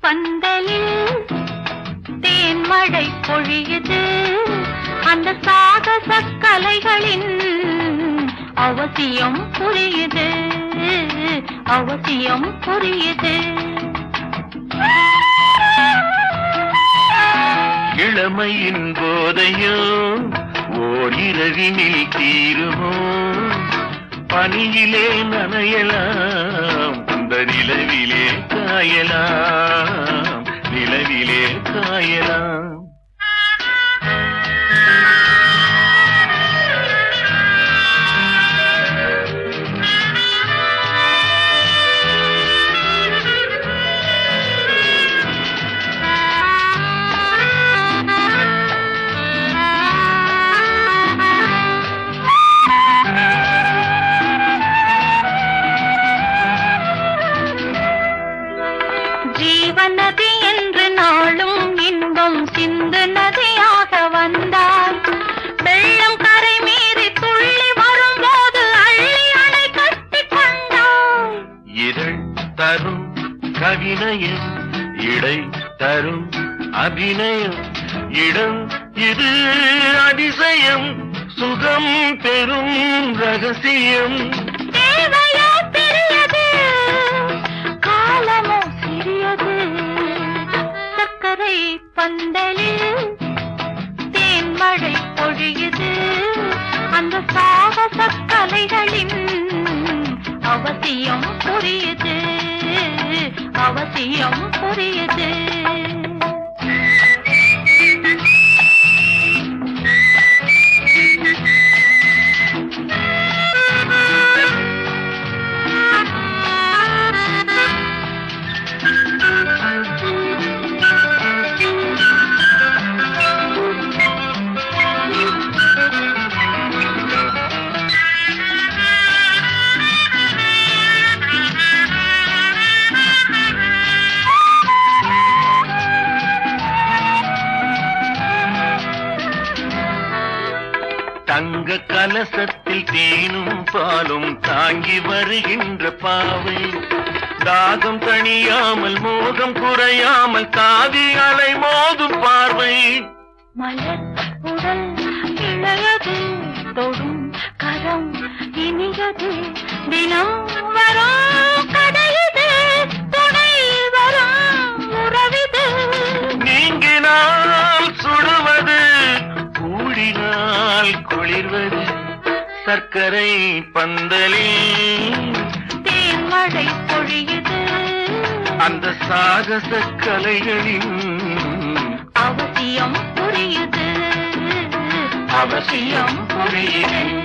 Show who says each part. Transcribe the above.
Speaker 1: பந்தலில் தேன்மழை பொழியுது. அந்த சாகச கலைகளின் அவசியம் புரியுது. அவசியம் புரியுது.
Speaker 2: இளமையின் போதையோ ஓர் இரவினில் தீருமோ? பனியிலே நனையலாம் அந்த நிலவிலே காயலாம் நிலவிலே காயலாம். கவினயம் இடை தரும் அபிநயம். இடம் இது அதிசயம். சுகம் பெறும் ரகசியம்.
Speaker 1: சர்க்கரை பந்தலில் தேன்மழை பொழியுது. அந்த சாகச கலைகளின் அவசியம் புரியுது. அவசியம் புரியுது.
Speaker 2: தங்க கலசத்தில் தேனும் பாலும் தாங்கி வருகின்ற பாவை. தாகம் தணியாமல் மோகம் குறையாமல் காதி அலை மோதும் பார்வை.
Speaker 1: மலர் உடல் இளையது தொடும் கரம் இனியது தினம் வரும்
Speaker 2: கூடினால் குளிர்வது சர்க்கரை பந்தலில்.
Speaker 1: தேன்மழை பொழியுது.
Speaker 2: அந்த சாகச கலைகளின்
Speaker 1: அவசியம் புரியுது.
Speaker 2: அவசியம் புரியுது.